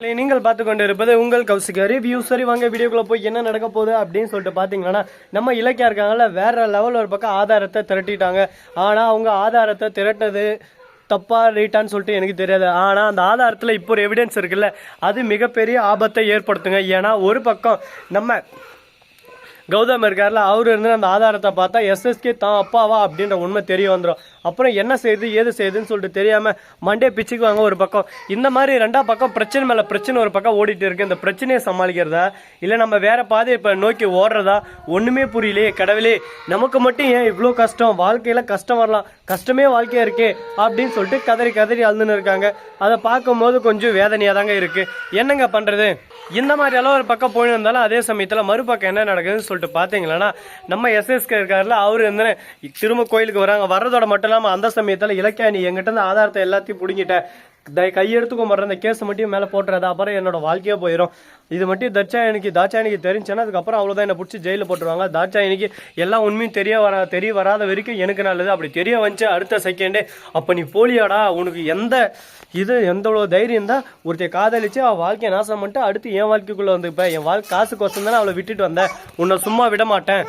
நீங்கள் பார்த்து கொண்டு இருப்பது உங்கள் கௌசிக ரிவ்யூ சரி வாங்க வீடியோக்குள்ள போய் என்ன நடக்க போகுது அப்படின்னு சொல்லிட்டு பார்த்தீங்கன்னா நம்ம இலக்கியா இருக்காங்கல்ல வேற லெவல் ஒரு பக்கம் ஆதாரத்தை திரட்டிட்டாங்க. ஆனால் அவங்க ஆதாரத்தை திரட்டினது தப்பா ரைட்டான்னு சொல்லிட்டு எனக்கு தெரியாது. ஆனால் அந்த ஆதாரத்தில் இப்போ ஒரு எவிடன்ஸ் இருக்குல்ல அது மிகப்பெரிய ஆபத்தை ஏற்படுத்துங்க. ஏன்னா ஒரு பக்கம் நம்ம கௌதம் இருக்கார்ல அவர் இருந்து அந்த ஆதாரத்தை பார்த்தா எஸ்எஸ்கே தான் அப்பாவா அப்படின்ற உண்மை தெரிய வந்துடும் அப்புறம் என்ன செய்யுது ஏது செய்யுதுன்னு சொல்லிட்டு தெரியாமல் மண்டே பிச்சுக்குவாங்க ஒரு பக்கம். இந்த மாதிரி ரெண்டா பக்கம் பிரச்சனை மேலே பிரச்சனை ஒரு பக்கம் ஓடிட்டு இருக்கு. இந்த பிரச்சனையை சமாளிக்கிறதா? இல்லை நம்ம வேற பாதையை இப்போ நோக்கி ஓடுறதா? ஒன்றுமே புரியலையே கடவுளே. நமக்கு மட்டும் ஏன் இவ்வளோ கஷ்டம்? வாழ்க்கையில் கஷ்டம் வரலாம். கஷ்டமே வாழ்க்கையாக இருக்கே அப்படின்னு சொல்லிட்டு கதறி கதறி அழுதுன்னு இருக்காங்க. அதை பார்க்கும்போது கொஞ்சம் வேதனையாக தாங்க இருக்குது என்னங்க பண்ணுறது இந்த மாதிரி எல்லாம் ஒரு பக்கம் போயிருந்தாலும் அதே சமயத்தில் மறுபக்கம் என்ன நடக்குதுன்னு சொல்லிட்டு பார்த்தீங்களன்னா நம்ம எஸ்எஸ்கே இருக்காருல அவர் வந்து திரும்ப கோயிலுக்கு வராங்க. வர்றதோட மட்டும் இல்லாம அந்த சமயத்தில் இலக்கியா எங்கிட்ட இருந்து ஆதாரத்தை எல்லாத்தையும் பிடிங்கிட்டேன். தய கையெடுத்துக்க மாட்டேன். இந்த கேஸ் மட்டும் மேலே போட்டுறது. அப்புறம் என்னோட வாழ்க்கையே போயிடும் இது மட்டும் தட்சாயணிக்கு தாட்சாயணிக்கு தெரிஞ்சுன்னா அதுக்கப்புறம் அவ்வளோதான் என்னை பிடிச்சி ஜெயிலில் போட்டுருவாங்க. தாட்சாயணிக்கு எல்லா உண்மையும் தெரிய வர தெரிய வராத வரைக்கும் எனக்கு நல்லது. அப்படி தெரிய வந்துச்சு அடுத்த செகண்டே அப்போ நீ போலியாடா. உனக்கு எந்த இது எந்த தைரியம் தான் ஒருத்தைய காதலிச்சு அவள் வாழ்க்கையை நாசம் பண்ணிட்டு அடுத்து என் வாழ்க்கைக்குள்ளே வந்துப்பேன் என் வாழ்க்கை காசுக்கோசம் தானே அவளை விட்டுட்டு வந்தேன் உன்னை சும்மா விட மாட்டேன்.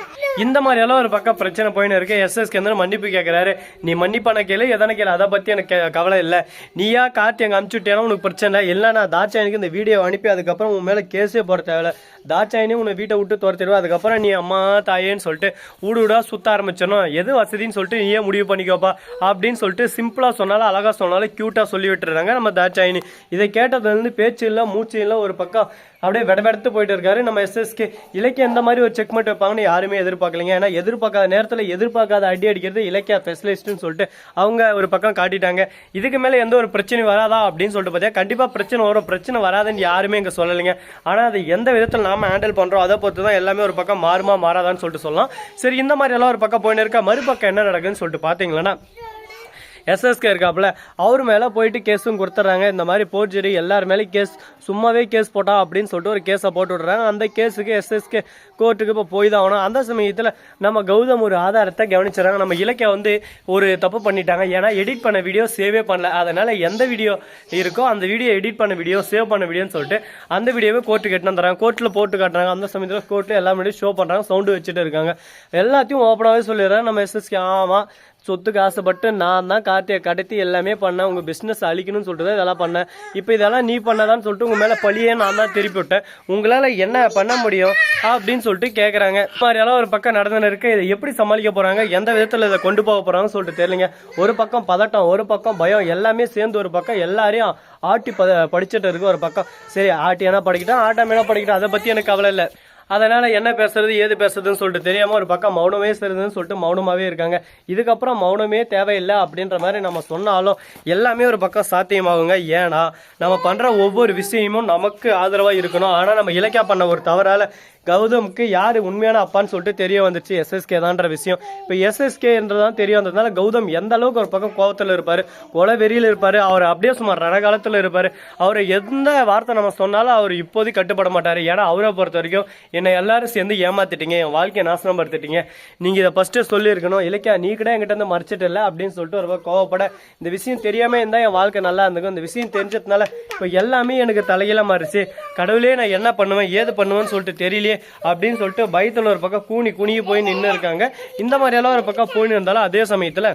இந்த மாதிரி எல்லாம் ஒரு பக்கம் பிரச்சனை போயின்னு இருக்கு. எஸ்எஸ்கே மன்னிப்பு கேட்குறாரு நீ மன்னிப்பான கேளு எதனை கேளு அதை பற்றி எனக்கு கவலை இல்லை. நீயா கா தாட்டி அங்கே அனுப்பிச்சுட்டேனா உனக்கு பிரச்சனை இல்லை. இல்லை நான் தாட்சாயனுக்கு இந்த வீடியோ அனுப்பி அதுக்கப்புறம் உன் மேலே கேஸே போட தேவையில்ல. தாட்சாயணி உன்னை வீட்டை விட்டு துரத்திடுவா. அதுக்கப்புறம் நீ அம்மா தாயேன்னு சொல்லிட்டு ஊடு சுற்ற சுத்த ஆரம்பிச்சிடணும். எது வசதின்னு சொல்லிட்டு நீயே முடிவு பண்ணிக்கோப்பா. அப்படின்னு சொல்லிட்டு சிம்பிளாக சொன்னாலும் அழகாக சொன்னாலும் க்யூட்டாக சொல்லி விட்டுறாங்க நம்ம தாட்சாயினி. இதை கேட்டதுலேருந்து பேச்சு இல்லை மூச்சு இல்லை ஒரு பக்கம் அப்படியே வெடவெடுத்து போயிட்டு இருக்காரு. நம்ம எஸ்எஸ்கே இலக்கிய இந்த மாதிரி ஒரு செக்மெண்ட் வைப்பாங்கன்னு யாருமே எதிர்பார்க்கலைங்க. ஏன்னா எதிர்பார்க்காத நேரத்தில் எதிர்பார்க்காத அடி அடிக்கிறது இலக்கிய ஸ்பெஷலிஸ்ட்னு சொல்லிட்டு அவங்க ஒரு பக்கம் காட்டிட்டாங்க. இதுக்கு மேலே எந்த ஒரு பிரச்சனையும் வராதா அப்படின்னு சொல்லிட்டு பார்த்தீங்கன்னா கண்டிப்பாக பிரச்சனை வரும். பிரச்சனை வராதுன்னு யாருமே இங்கே சொல்லலைங்க. ஆனால் அது எந்த விதத்தில் நாம ஹேண்டில் பண்ணுறோம் அதை பொறுத்து தான் எல்லாமே ஒரு பக்கம் மாறுமா மாறாதான்னு சொல்லிட்டு சொல்லலாம். சரி இந்த மாதிரி எல்லாம் ஒரு பக்கம் போயின்னு இருக்கா? மறுபக்கம் என்ன நடக்குதுன்னு சொல்லிட்டு பார்த்தீங்களன்னா எஸ்எஸ்கே இருக்காப்புல. அவர் மேலே போயிட்டு கேஸும் கொடுத்துட்றாங்க இந்த மாதிரி போர்ஜரி எல்லார் மேலேயும் கேஸ் சும்மாவே கேஸ் போட்டா அப்படின்னு சொல்லிட்டு ஒரு கேஸை போட்டு விட்றாங்க. அந்த கேஸுக்கு எஸ்எஸ்கே கோர்ட்டுக்கு இப்போ போய் தான் ஆகணும். அந்த சமயத்தில் நம்ம கௌதம் ஒரு ஆதாரத்தை கவனிச்சிடறாங்க நம்ம இலக்கிய வந்து ஒரு தப்பு பண்ணிட்டாங்க. ஏன்னா எடிட் பண்ண வீடியோ சேவே பண்ணல. அதனால் எந்த வீடியோ இருக்கோ அந்த வீடியோ எடிட் பண்ண வீடியோ சேவ் பண்ண வீடியோன்னு சொல்லிட்டு அந்த வீடியோவை கோர்ட்டுக்கு எட்டு தராங்க கோர்ட்டில் போட்டு காட்டுறாங்க. அந்த சமயத்தில் கோர்ட்டில் எல்லா முன்னாடி ஷோ பண்ணுறாங்க சவுண்டு வச்சுட்டு இருக்காங்க. எல்லாத்தையும் ஓப்பனாகவே சொல்லிடுறாங்க. நம்ம எஸ்எஸ்கே ஆமாம் சொத்துக்கு ஆசைப்பட்டு நான் தான் கார்த்தியை கடத்தி எல்லாமே பண்ணேன். உங்கள் பிஸ்னஸ் அழிக்கணும்னு சொல்லிட்டு தான் இதெல்லாம் பண்ணேன். இப்போ இதெல்லாம் நீ பண்ணதான்னு சொல்லிட்டு உங்கள் மேலே பழியே நான் தான் திருப்பி விட்டேன் உங்களால் என்ன பண்ண முடியும் அப்படின்னு சொல்லிட்டு கேட்குறாங்க மாதிரியெல்லாம் ஒரு பக்கம் நடந்துன்னு இருக்கு. இதை எப்படி சமாளிக்க போகிறாங்க எந்த விதத்தில் இதை கொண்டு போக போகிறாங்கன்னு சொல்லிட்டு தெரியலங்க. ஒரு பக்கம் பதட்டம் ஒரு பக்கம் பயம் எல்லாமே சேர்ந்து ஒரு பக்கம் எல்லாரையும் ஆட்டி ப படிச்சுட்டு இருக்கு ஒரு பக்கம். சரி ஆட்டி என்ன படிக்கட்டும் ஆட்டம் என்ன படிக்கட்டும். அதை பற்றி எனக்கு கவலை இல்லை. அதனால என்ன பேசுறது ஏது பேசுறதுன்னு சொல்லிட்டு தெரியாம ஒரு பக்கம் மௌனமே சரிதுன்னு சொல்லிட்டு மௌனமாவே இருக்காங்க. இதுக்கப்புறம் மௌனமே தேவையில்லை அப்படின்ற மாதிரி நம்ம சொன்னாலும் எல்லாமே ஒரு பக்கம் சாத்தியமாகுங்க. ஏன்னா நம்ம பண்ற ஒவ்வொரு விஷயமும் நமக்கு ஆதரவா இருக்கணும். ஆனா நம்ம இலக்கியா பண்ண ஒரு தவறால கௌதமுக்கு யார் உண்மையான அப்பான்னு சொல்லிட்டு தெரிய வந்துச்சு எஸ்எஸ்கே தான்ற விஷயம். இப்போ எஸ்எஸ்கே என்றதான் தெரிய வந்ததுனால கௌதம் எந்த அளவுக்கு ஒரு பக்கம் கோபத்தில் இருப்பார் கொலை வெறியில் இருப்பார் அவர் அப்படியே சுமார் ரணகாலத்தில் இருப்பார் அவர் எந்த வார்த்தை நம்ம சொன்னாலும் அவர் இப்போதைக்கு கட்டுப்பட மாட்டார். ஏன்னா அவரை பொறுத்த வரைக்கும் என்னை எல்லாரும் சேர்ந்து ஏமாத்திட்டீங்க என் வாழ்க்கையை நாசனம் படுத்திட்டீங்க நீங்கள் இதை ஃபஸ்ட்டு சொல்லியிருக்கணும். இலக்கியா நீ கூட என்கிட்ட வந்து மறைச்சிட்டு இல்லை அப்படின்னு சொல்லிட்டு ஒரு பக்கம் கோவப்பட இந்த விஷயம் தெரியாமல் இருந்தால் என் வாழ்க்கை நல்லா இருந்துக்கும் இந்த விஷயம் தெரிஞ்சதுனால இப்போ எல்லாமே எனக்கு தலையில மாறிச்சு கடவுளே நான் என்ன பண்ணுவேன் ஏது பண்ணுவேன்னு சொல்லிட்டு தெரியலையே. அப்படின்னு சொல்லிட்டு பயத்தில் ஒரு பக்கம் கூனி குனிய போய் நின்று இருக்காங்க இந்த மாதிரியெல்லாம் ஒரு பக்கம் போயின்னு இருந்தாலும் அதே சமயத்தில்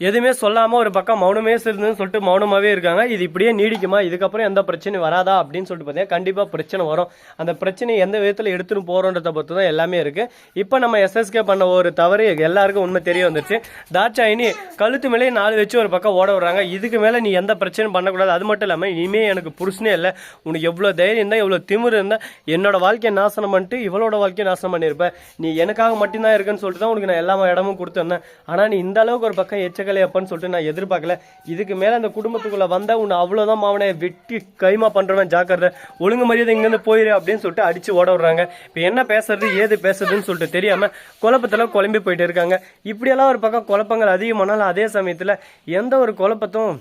எதுவுமே சொல்லாம ஒரு பக்கம் மௌனமே இருந்துன்னு சொல்லிட்டு மௌனமாவே இருக்காங்க. இது இப்படியே நீடிக்குமா? இதுக்கப்புறம் எந்த பிரச்சனையும் வராதா? அப்படின்னு சொல்லிட்டு பார்த்தீங்கன்னா கண்டிப்பா பிரச்சனை வரும். அந்த பிரச்சனையை எந்த விதத்துல எடுத்துன்னு போறோன்றத பொறுத்து தான் எல்லாமே இருக்கு. இப்போ நம்ம எஸ்எஸ்கே பண்ண ஒரு தவறு எல்லாருக்கும் உண்மை தெரிய வந்துருச்சு. தாட்சாயினி கழுத்து மேலே நாலு வச்சு ஒரு பக்கம் ஓட விடுறாங்க. இதுக்கு மேல நீ எந்த பிரச்சனையும் பண்ணக்கூடாது. அது மட்டும் இல்லாம இனிமே எனக்கு புருஷனே இல்லை. உனக்கு எவ்வளவு தைரியம் இருந்தால் எவ்வளவு திமிரு இருந்தா என்னோட வாழ்க்கையை நாசனம் பண்ணிட்டு இவளோட வாழ்க்கையை நாசனம் பண்ணியிருப்பேன் நீ எனக்காக மட்டும்தான் இருக்குன்னு சொல்லிட்டு தான் உனக்கு நான் எல்லா இடமும் கொடுத்துருந்தேன் ஆனா நீ இந்த அளவுக்கு ஒரு பக்கம் எச்சக்க கலையப்பன்னு சொல்லிட்டு நான் எதிர்பார்க்கல. இதுக்கு மேலே அந்த குடும்பத்துக்குள்ளே வந்த உன்னை அவ்வளோதான் மாவனை வெட்டி கைமா பண்ணுறவன் ஜாக்கிரதை. ஒழுங்கு மரியாதை இங்கிருந்து போயிரு அப்படின்னு சொல்லிட்டு அடிச்சு ஓட விடுறாங்க. இப்போ என்ன பேசுறது ஏது பேசுறதுன்னு சொல்லிட்டு தெரியாமல் குழப்பத்தில் குழம்பி போயிட்டு இருக்காங்க. இப்படியெல்லாம் ஒரு பக்கம் குழப்பங்கள் அதிகமானாலும் அதே சமயத்தில் எந்த ஒரு குழப்பத்தும்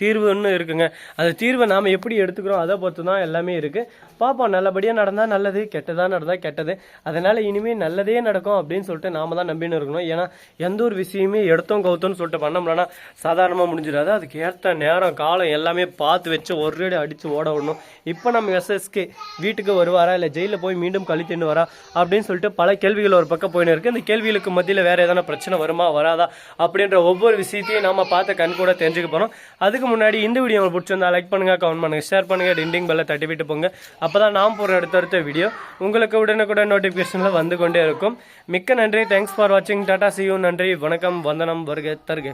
தீர்வுன்னு இருக்குங்க. அந்த தீர்வை நாம் எப்படி எடுத்துக்கிறோம் அதை பொறுத்து தான் எல்லாமே இருக்குது பார்ப்போம் நல்லபடியாக நடந்தால் நல்லது கெட்டதாக நடந்தால் கெட்டது. அதனால் இனிமேல் நல்லதே நடக்கும் அப்படின்னு சொல்லிட்டு நாம தான் நம்பின்னு இருக்கணும். ஏன்னா எந்த ஒரு விஷயமே எடுத்தோம் கவுத்தோம்னு சொல்லிட்டு பண்ணோம்னா சாதாரணமாக முடிஞ்சிடாது. அதுக்கு ஏற்ற நேரம் காலம் எல்லாமே பார்த்து வச்சு ஒரு அடி அடித்து ஓட விடணும். இப்போ நம்ம எஸ்எஸ்கே வீட்டுக்கு வருவாரா இல்லை ஜெயிலில் போய் மீண்டும் கழித்துன்னு வரா அப்படின்னு சொல்லிட்டு பல கேள்விகள் ஒரு பக்கம் போயின்னு இருக்குது இந்த கேள்விகளுக்கு மத்தியில் வேறு எதனா பிரச்சனை வருமா வராதா அப்படின்ற ஒவ்வொரு விஷயத்தையும் நம்ம பார்த்த கண் கூட தெரிஞ்சுக்க போகிறோம் அதுக்கு முன்னாடி இந்த வீடியோ உங்களுக்கு பிடிச்சிருந்தா லைக் பண்ணுங்க கமெண்ட் பண்ணுங்கள் ஷேர் பண்ணுங்கள் டிண்டிங் பெல்லை தட்டி விட்டு போங்க. அப்பதான் நாம் போகிற அடுத்தடுத்த வீடியோ உங்களுக்கு உடனுக்குடன் நோட்டிஃபிகேஷனில் வந்து கொண்டே இருக்கும். மிக்க நன்றி. தேங்க்ஸ் ஃபார் வாட்சிங் டாடா சியூ நன்றி. வணக்கம். வந்தனம். வருக. தருகை.